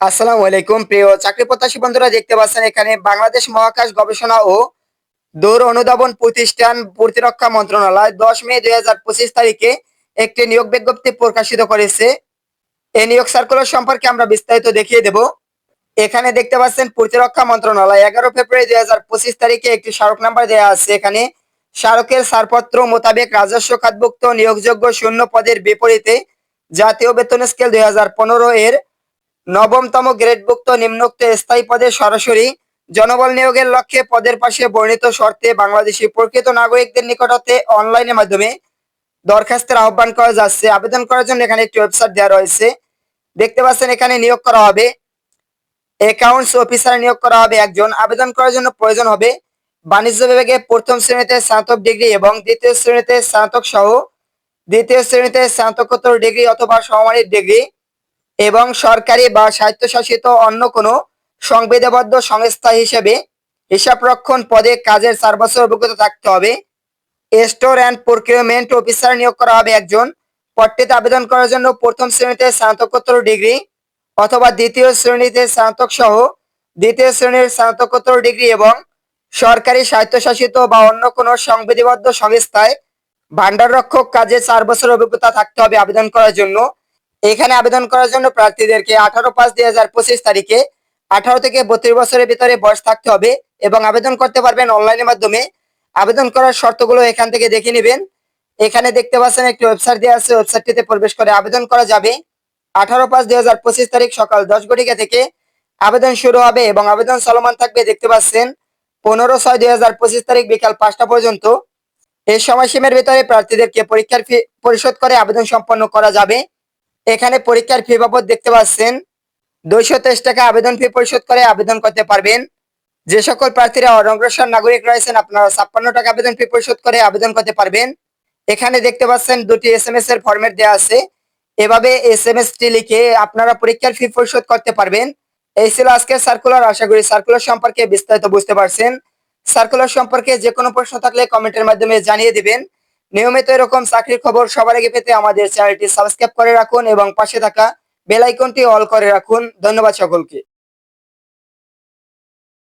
আসসালামু আলাইকুম। প্রিয় চাকরি প্রত্যাশী বন্ধুরা, দেখতে পাচ্ছেন এখানে বাংলাদেশ মহাকাশ গবেষণা ও দৌড় অনুধাবন প্রতিষ্ঠান প্রতিরক্ষা মন্ত্রণালয় দশ মে দুই হাজার পঁচিশ তারিখে একটি নিয়োগ বিজ্ঞপ্তি প্রকাশিত করেছে। এই নিয়োগ সার্কুলার সম্পর্কে আমরা বিস্তারিত দেখিয়ে দেব। এখানে দেখতে পাচ্ছেন, প্রতিরক্ষা মন্ত্রণালয় এগারো ফেব্রুয়ারি দুই হাজার পঁচিশ তারিখে একটি স্মারক নাম্বার দেওয়া আছে। এখানে স্মারকের ছাড়পত্র মোতাবেক রাজস্ব খাতভুক্ত নিয়োগযোগ্য শূন্য পদের বিপরীতে জাতীয় বেতন স্কেল দুই এর নবমতম গ্রেডভুক্ত নিম্নোক্ত স্থায়ী পদে সরাসরি জনবল নিয়োগের লক্ষ্যে পদের পাশে বর্ণিত শর্তে বাংলাদেশি প্রকৃত নাগরিকদের নিকট হতে অনলাইনের মাধ্যমে দরখাস্তের আহ্বান করা যাচ্ছে। আবেদন করার জন্য এখানে একটি ওয়েবসাইট দেওয়া রয়েছে। দেখতে পাচ্ছেন এখানে নিয়োগ করা হবে। অ্যাকাউন্টস অফিসার নিয়োগ করা হবে একজন। আবেদন করার জন্য প্রয়োজন হবে বাণিজ্য বিভাগে প্রথম শ্রেণীতে স্নাতক ডিগ্রি এবং দ্বিতীয় শ্রেণীতে স্নাতক সহ দ্বিতীয় শ্রেণীতে স্নাতকোত্তর ডিগ্রি অথবা সমমানের ডিগ্রি। এবং সরকারি বা স্বায়ত্তশাসিত অন্য কোনো সংবিধাবদ্ধ সংস্থা হিসেবে হিসাবরক্ষণ পদে কাজের চার বছর অভিজ্ঞতা থাকতে হবে। স্টোর অ্যান্ড প্রক্রিয়মেন্ট অফিসার নিয়োগ করা হবে একজন। পদটিতে আবেদন করার জন্য প্রথম শ্রেণীতে স্নাতকোত্তর ডিগ্রি অথবা দ্বিতীয় শ্রেণীতে স্নাতক সহ দ্বিতীয় শ্রেণির স্নাতকোত্তর ডিগ্রি এবং সরকারি স্বায়ত্তশাসিত বা অন্য কোনো সংবিধিবদ্ধ সংস্থায় ভান্ডার রক্ষক কাজে চার বছর অভিজ্ঞতা থাকতে হবে আবেদন করার জন্য। এখানে আবেদন করার জন্য প্রার্থীদেরকে আঠারো পাঁচ দুই হাজার পঁচিশ তারিখে আঠারো থেকে বত্রিশ বছরের ভিতরে বয়স থাকতে হবে এবং আবেদন করতে পারবেন অনলাইনের মাধ্যমে। আবেদন করার শর্তগুলো এখান থেকে দেখে নেবেন। এখানে দেখতে পাচ্ছেন একটি ওয়েবসাইট দেওয়া আছে। ওয়েবসাইটটিতে প্রবেশ করে আবেদন করা যাবে। আঠারো পাঁচ দুই হাজার পঁচিশ তারিখ সকাল দশ ঘটিকা থেকে আবেদন শুরু হবে এবং আবেদন চলমান থাকবে দেখতে পাচ্ছেন পনেরো ছয় দুই হাজার পঁচিশ তারিখ বিকাল পাঁচটা পর্যন্ত। এই সময়সীমার ভিতরে প্রার্থীদেরকে পরীক্ষার ফি পরিশোধ করে আবেদন সম্পন্ন করা যাবে। এখানে পরীক্ষার ফি বাবদ দেখতে পাচ্ছেন। দুইশো তেইশ টাকা আবেদন ফি পরিশোধ করে আবেদন করতে পারবেন। যে সকল প্রার্থীরা অনগ্রসর নাগরিক রয়েছেন, আপনারা ছাপ্পান্ন টাকা আবেদন ফি পরিশোধ করে আবেদন করতে পারবেন। এখানে দেখতে পাচ্ছেন দুটি এস এম এস এর ফরম্যাট দেওয়া আছে। এভাবে এস এম এস টি লিখে আপনারা পরীক্ষার ফি পরিশোধ করতে পারবেন। এই ছিল আজকের সার্কুলার আশা করি সার্কুলার সম্পর্কে বিস্তারিত বুঝতে পারছেন। সার্কুলার সম্পর্কে যে কোনো প্রশ্ন থাকলে কমেন্টের মাধ্যমে জানিয়ে দিবেন। নিয়মিত এরকম চাকরির খবর সবার আগে পেতে আমাদের চ্যানেলটি সাবস্ক্রাইব করে রাখুন এবং পাশে থাকা বেল আইকনটি অল করে রাখুন। ধন্যবাদ সকলকে।